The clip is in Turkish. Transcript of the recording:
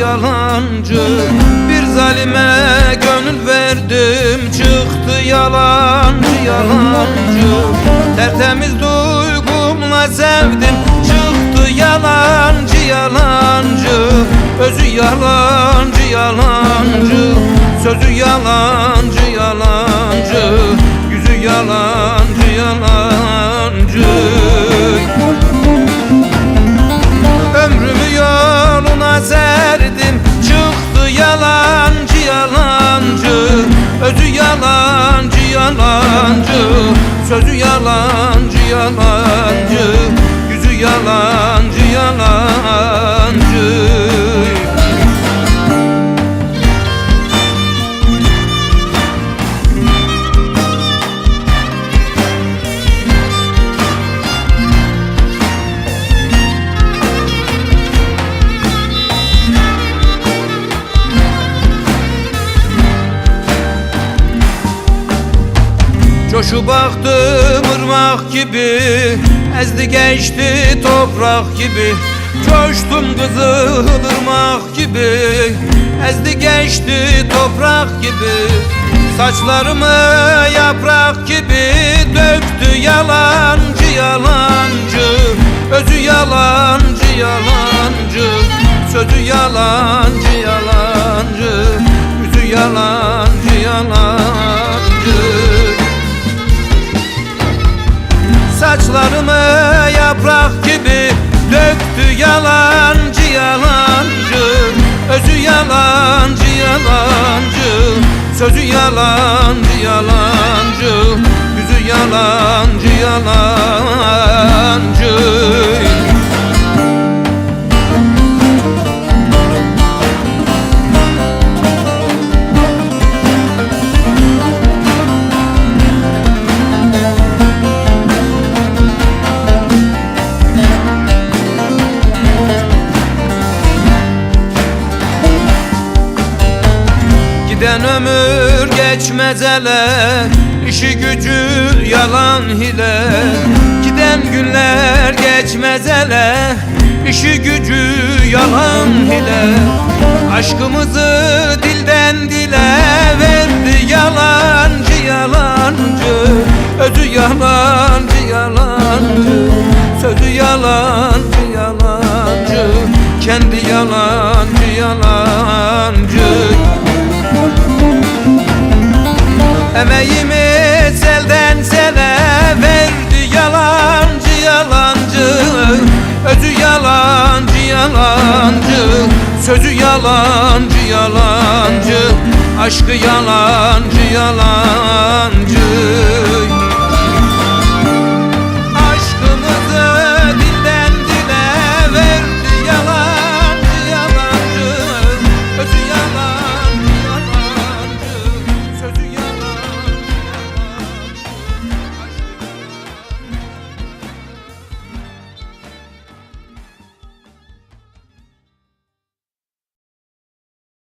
yalancı. Bir zalime gönül verdim çıktı yalancı yalancı. Tertemiz duygumla sevdim çıktı yalancı yalancı. Özü yalancı Özü yalancı yalancı. Sözü yalancı yalancı. Yüzü yalancı yalancı Coşu baktım ırmak gibi Ezdi geçti toprak gibi. Coştum kızıl ırmak gibi Ezdi geçti toprak gibi. Saçlarımı yaprak gibi Döktü yalancı yalancı. Özü yalancı yalancı Sözü yalancı yalancı. Yüzü yalancı Saçlarımı yaprak gibi döktü yalancı yalancı. Özü yalancı yalancı Sözü yalancı yalancı Yüzü yalancı yalancı Giden ömür geçmez ele işi gücü yalan hile. Giden günler geçmez ele işi gücü yalan hile. Aşkımızı Emeğimi selden sele verdi yalancı yalancı. Özü yalancı yalancı Sözü yalancı yalancı. Aşkı yalancı yalancı